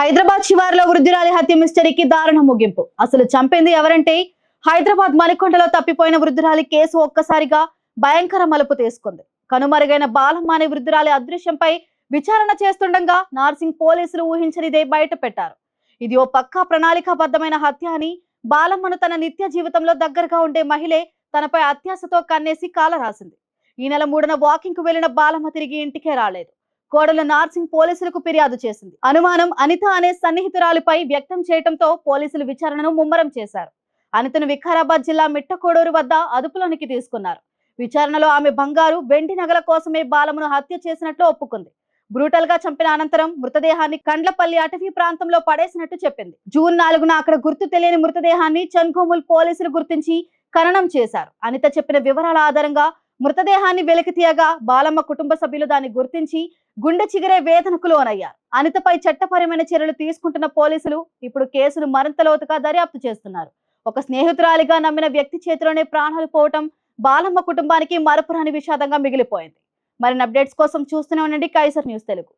హైదరాబాద్ శివారులో వృద్ధురాలి హత్య మిస్టరీకి దారుణ ముగింపు. అసలు చంపింది ఎవరంటే హైదరాబాద్ మణికొండలో తప్పిపోయిన వృద్ధురాలి కేసు ఒక్కసారిగా భయంకర మలుపు తీసుకుంది. కనుమరుగైన బాలమ్మ అనే వృద్ధురాలి అదృశ్యంపై విచారణ చేస్తుండగా నార్సింగ్ పోలీసులు ఊహించనిదే బయట పెట్టారు ఇది ఓ పక్కా ప్రణాళికాబద్ధమైన హత్య అని బాలమ్మను తన నిత్య జీవితంలో దగ్గరగా ఉండే మహిళే తనపై అత్యాశతో కన్నేసి కాల రాసింది ఈ నెల మూడున వాకింగ్కు వెళ్ళిన బాలమ్మ తిరిగి ఇంటికే రాలేదు. కోడలు నార్సింగ్ పోలీసులకు ఫిర్యాదు చేసింది. అనుమానం అనిత అనే సన్నిహితురాలిపై వ్యక్తం చేయడంతో పోలీసులు విచారణను ముమ్మరం చేశారు. అనితను వికారాబాద్ జిల్లా మిట్టకోడూరు వద్ద అదుపులోనికి తీసుకున్నారు. విచారణలో ఆమె బంగారు వెండి నగల కోసమే బాలమును హత్య చేసినట్లు ఒప్పుకుంది. బ్రూటల్గా చంపిన అనంతరం మృతదేహాన్ని కండ్లపల్లి అటవీ ప్రాంతంలో పడేసినట్టు చెప్పింది. జూన్ నాలుగున అక్కడ గుర్తు తెలియని మృతదేహాన్ని చన్కోముల్ పోలీసులు గుర్తించి ఖననం చేశారు. అనిత చెప్పిన వివరాల ఆధారంగా మృతదేహాన్ని వెలికి తీయగా బాలమ్మ కుటుంబ సభ్యులు దాన్ని గుర్తించి గుండె చిగిరే వేదనకు లోనయ్యారు. అనితపై చట్టపరమైన చర్యలు తీసుకుంటున్న పోలీసులు ఇప్పుడు కేసును మరింత లోతుగా దర్యాప్తు చేస్తున్నారు. ఒక స్నేహితురాలిగా నమ్మిన వ్యక్తి చేతిలోనే ప్రాణాలు పోవటం బాలమ్మ కుటుంబానికి మరపురాని విషాదంగా మిగిలిపోయింది. మరిన్ని అప్డేట్స్ కోసం చూస్తూనే ఉండండి. Kaiser news Telugu.